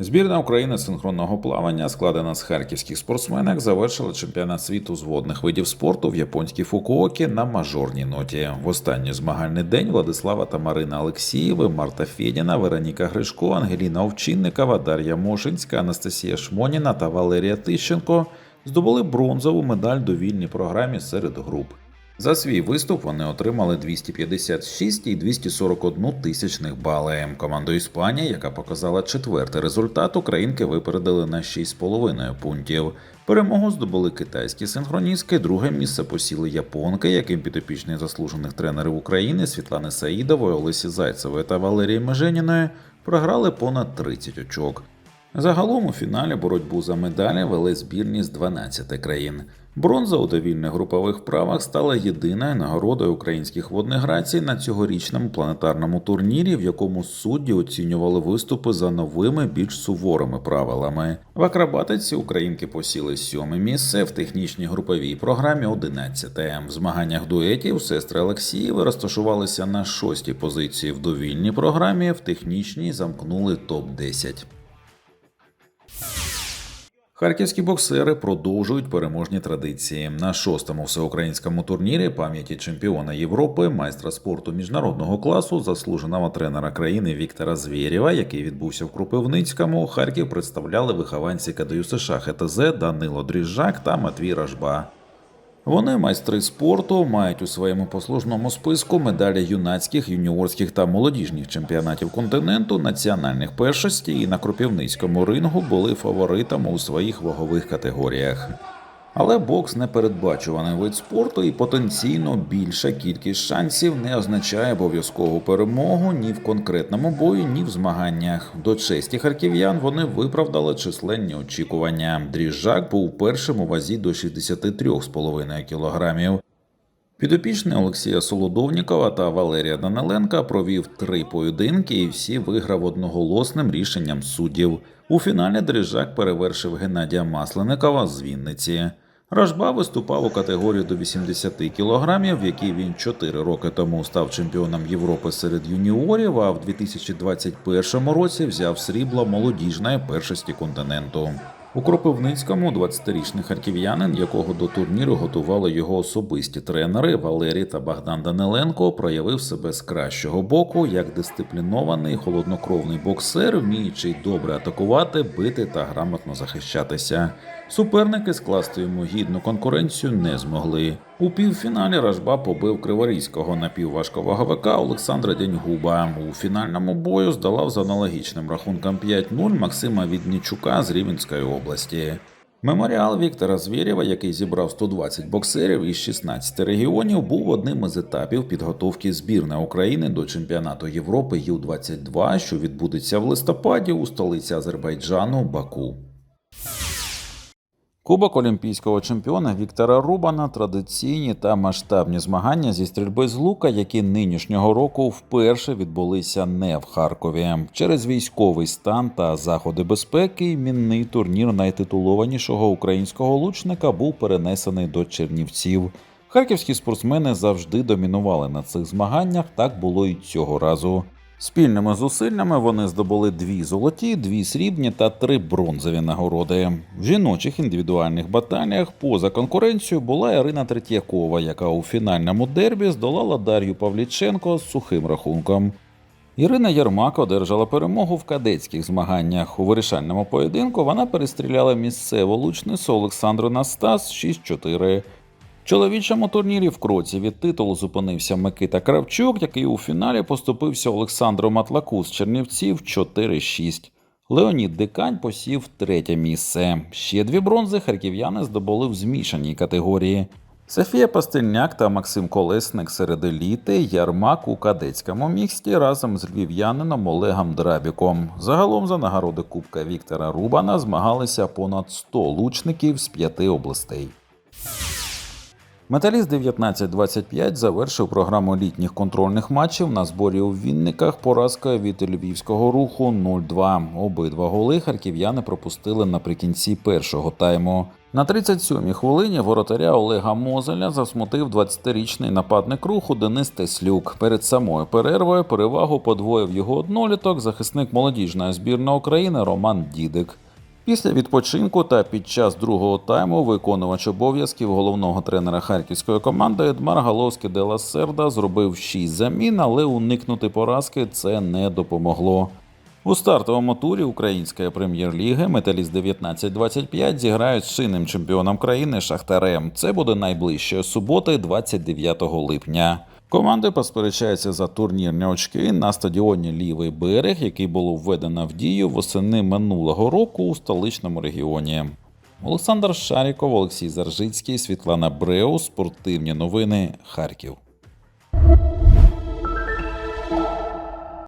Збірна України синхронного плавання, складена з харківських спортсменок, завершила чемпіонат світу з водних видів спорту в японській Фукуокі на мажорній ноті. В останній змагальний день Владислава та Марина Олексієви, Марта Федіна, Вероніка Гришко, Ангеліна Овчинникова, Дар'я Мошинська, Анастасія Шмоніна та Валерія Тищенко здобули бронзову медаль до вільній програмі серед груп. За свій виступ вони отримали 256 і 241 тисячних бали. Команду Іспанії, яка показала четвертий результат, українки випередили на 6,5 пунктів. Перемогу здобули китайські синхроністки. Друге місце посіли японки, яким підопічні заслужених тренерів України Світлани Саїдової, Олесі Зайцевої та Валерії Меженіної програли понад 30 очок. Загалом у фіналі боротьбу за медалі вели збірні з 12 країн. Бронза у довільних групових вправах стала єдиною нагородою українських водних грацій на цьогорічному планетарному турнірі, в якому судді оцінювали виступи за новими, більш суворими правилами. В акробатиці українки посіли сьоме місце, в технічній груповій програмі 11. В змаганнях дуетів сестри Олексієви розташувалися на шостій позиції в довільній програмі, в технічній замкнули топ 10 Харківські боксери продовжують переможні традиції на шостому всеукраїнському турнірі пам'яті чемпіона Європи, майстра спорту міжнародного класу, заслуженого тренера країни Віктора Звєрєва, який відбувся в Кропивницькому. Харків представляли вихованці КДЮ США ХТЗ Данило Дріжжак та Матвій Ражба. Вони майстри спорту, мають у своєму послужному списку медалі юнацьких, юніорських та молодіжних чемпіонатів континенту, національних першостей і на кропівницькому рингу були фаворитами у своїх вагових категоріях. Але бокс непередбачуваний вид спорту і потенційно більша кількість шансів не означає обов'язкову перемогу ні в конкретному бою, ні в змаганнях. До честі харків'ян вони виправдали численні очікування. Дріжджак був першим у вазі до 63,5 кілограмів. Підопічний Олексія Солодовнікова та Валерія Даниленка провів три поєдинки і всі виграв одноголосним рішенням суддів. У фіналі Дрижак перевершив Геннадія Масленикова з Вінниці. Ражба виступав у категорії до 80 кілограмів, в якій він 4 роки тому став чемпіоном Європи серед юніорів, а в 2021 році взяв срібло молодіжної першості континенту. У Кропивницькому 20-річний харків'янин, якого до турніру готували його особисті тренери Валерій та Богдан Даниленко, проявив себе з кращого боку як дисциплінований холоднокровний боксер, вміючий добре атакувати, бити та грамотно захищатися. Суперники скласти йому гідну конкуренцію не змогли. У півфіналі Ражба побив криворізького напівважковаговика Олександра Дяньгуба. У фінальному бою здолав з аналогічним рахунком 5-0 Максима Віднічука з Рівненської області. Меморіал Віктора Звєрєва, який зібрав 120 боксерів із 16 регіонів, був одним із етапів підготовки збірної України до чемпіонату Європи Ю-22, що відбудеться в листопаді у столиці Азербайджану Баку. Кубок олімпійського чемпіона Віктора Рубана традиційні та масштабні змагання зі стрільби з лука, які нинішнього року вперше відбулися не в Харкові. Через військовий стан та заходи безпеки мінний турнір найтитулованішого українського лучника був перенесений до Чернівців. Харківські спортсмени завжди домінували на цих змаганнях. Так було і цього разу. Спільними зусиллями вони здобули дві золоті, дві срібні та три бронзові нагороди. В жіночих індивідуальних баталіях поза конкуренцією була Ірина Третьякова, яка у фінальному дербі здолала Дар'ю Павліченко з сухим рахунком. Ірина Єрмак одержала перемогу в кадетських змаганнях. У вирішальному поєдинку вона перестріляла місцеву лучницю Олександру Настас 6-4. Чоловічому турнірі в кроці від титулу зупинився Микита Кравчук, який у фіналі поступився Олександру Матлаку з Чернівців 4-6. Леонід Дикань посів третє місце. Ще дві бронзи харків'яни здобули в змішаній категорії. Софія Пастельняк та Максим Колесник серед еліти, Ярмак у кадетському міксті разом з львів'янином Олегом Драбіком. Загалом за нагороди Кубка Віктора Рубана змагалися понад 100 лучників з п'яти областей. Металіст 1925 завершив програму літніх контрольних матчів на зборі у Вінниках поразкою від львівського руху 0-2. Обидва голи харків'яни пропустили наприкінці першого тайму. На 37-й хвилині воротаря Олега Мозеля засмутив 20-річний нападник руху Денис Теслюк. Перед самою перервою перевагу подвоїв його одноліток захисник молодіжної збірної України Роман Дідик. Після відпочинку та під час другого тайму виконувач обов'язків головного тренера харківської команди Едмар Галовський де ла Серда зробив 6 замін, але уникнути поразки це не допомогло. У стартовому турі української прем'єр-ліги Металіст 1925 зіграють з чинним чемпіоном країни Шахтарем. Це буде найближчої суботи, 29 липня. Команди посперечаються за турнірні очки на стадіоні Лівий берег, який було введено в дію восени минулого року у столичному регіоні. Олександр Шаріков, Олексій Заржицький, Світлана Бреу, Спортивні новини. Харків.